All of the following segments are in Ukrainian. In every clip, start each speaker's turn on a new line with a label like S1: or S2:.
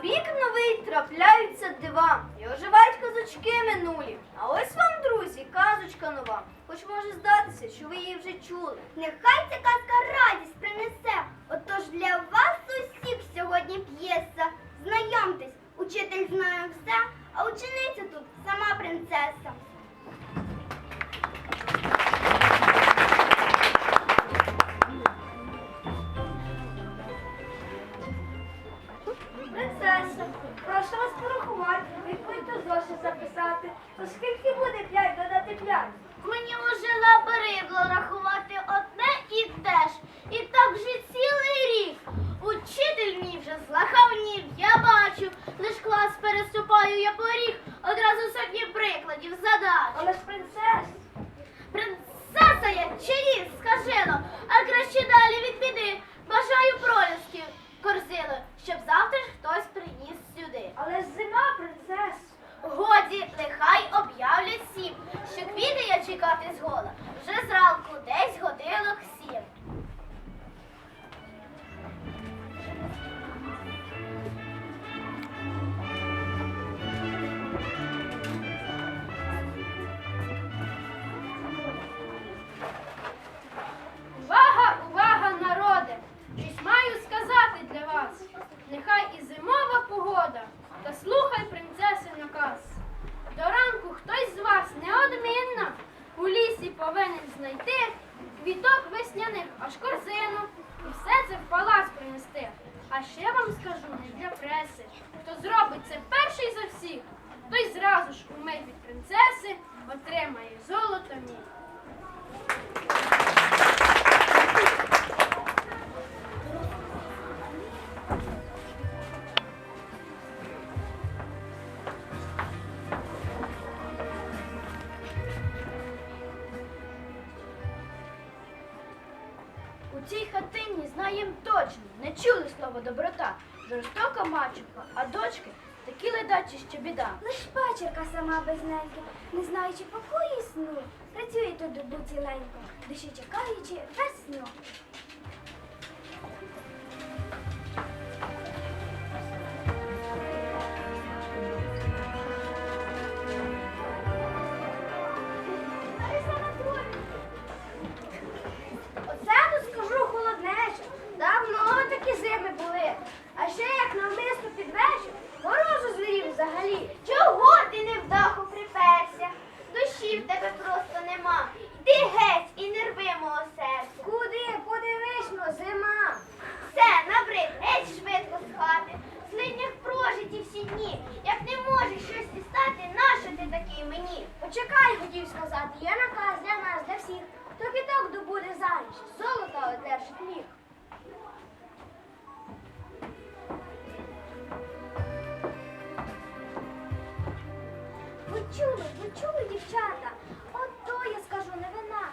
S1: У рік новий трапляються дива і оживають казочки минулі. А ось вам, друзі, казочка нова. Хоч може здатися, що ви її вже чули.
S2: Нехай ця казка радість принесе. Отож для вас усіх сьогодні п'єса. Знайомтесь, учитель знає все, а учениця тут сама принцеса. Мені уже набридло рахувати одне і те ж. І так вже цілий рік. Учитель мій вже злахавнів, я бачу. Лиш клас переступаю я поріг, одразу сотні прикладів задач.
S1: Але ж принцеса.
S2: Принцеса я чи ні, скажено, а краще далі від біди. Бажаю пролісків корзину, щоб завтра ж хтось приніс сюди.
S1: Але ж зима, принцеса.
S2: Годі, нехай об'являть сім, що чекати згода. Вже зранку десь годинок сім.
S3: Хто зробить це перший за всіх, той зразу ж умить від принцеси отримає золото мій.
S2: У цій хатині знаєм точно, не чули слово доброта. Жорстока мачуха, а дочки такі ледачі, що біда.
S4: Лиш пачерка сама без неньки, не знаючи покою і сну, працює тут добу ціленько, душі чекаючи весну.
S1: Хотів сказати, є наказ для нас, для всіх. То квіток добуде заміж, золото одержить міг.
S4: Ви чули, ви чули, дівчата? От то я скажу не вина.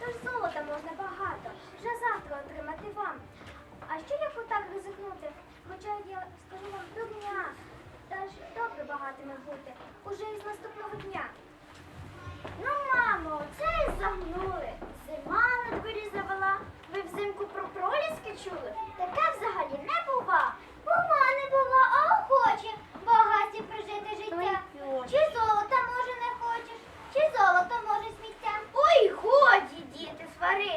S4: Тож золота можна багато, вже завтра отримати вам. А що як отак ризикнути? Хоча я скажу вам до дня, та ж добре багатими бути, уже із наступного дня.
S2: Ну, мамо, це і загнули. Зима на дворі завела. Ви взимку про проліски чули? Таке взагалі не бува. Бува, не бува, а охоче. Багаті прожити життя. Чи золота може не хочеш, чи золото може сміття. Ой, годі,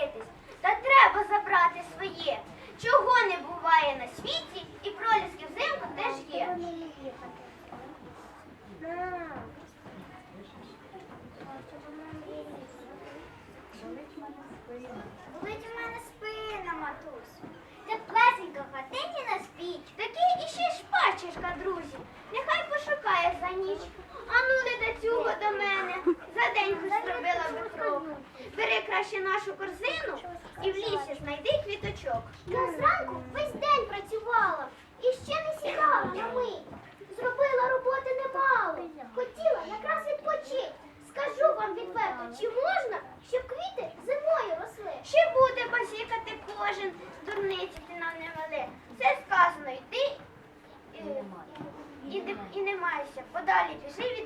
S2: діти. Та треба забрати своє. Чого не буває на світі, і проліски взимку теж є. краще нашу корзину і в лісі знайди квіточок. Я зранку весь день працювала і ще не сідала на мить. Зробила роботи немало. Хотіла якраз відпочити. Скажу вам відверто, чи можна, щоб квіти зимою росли? Ще буде базікати кожен, дурниці ти нам не вели. Все сказано, йди і, і, і, і не майся. Подалі біжи.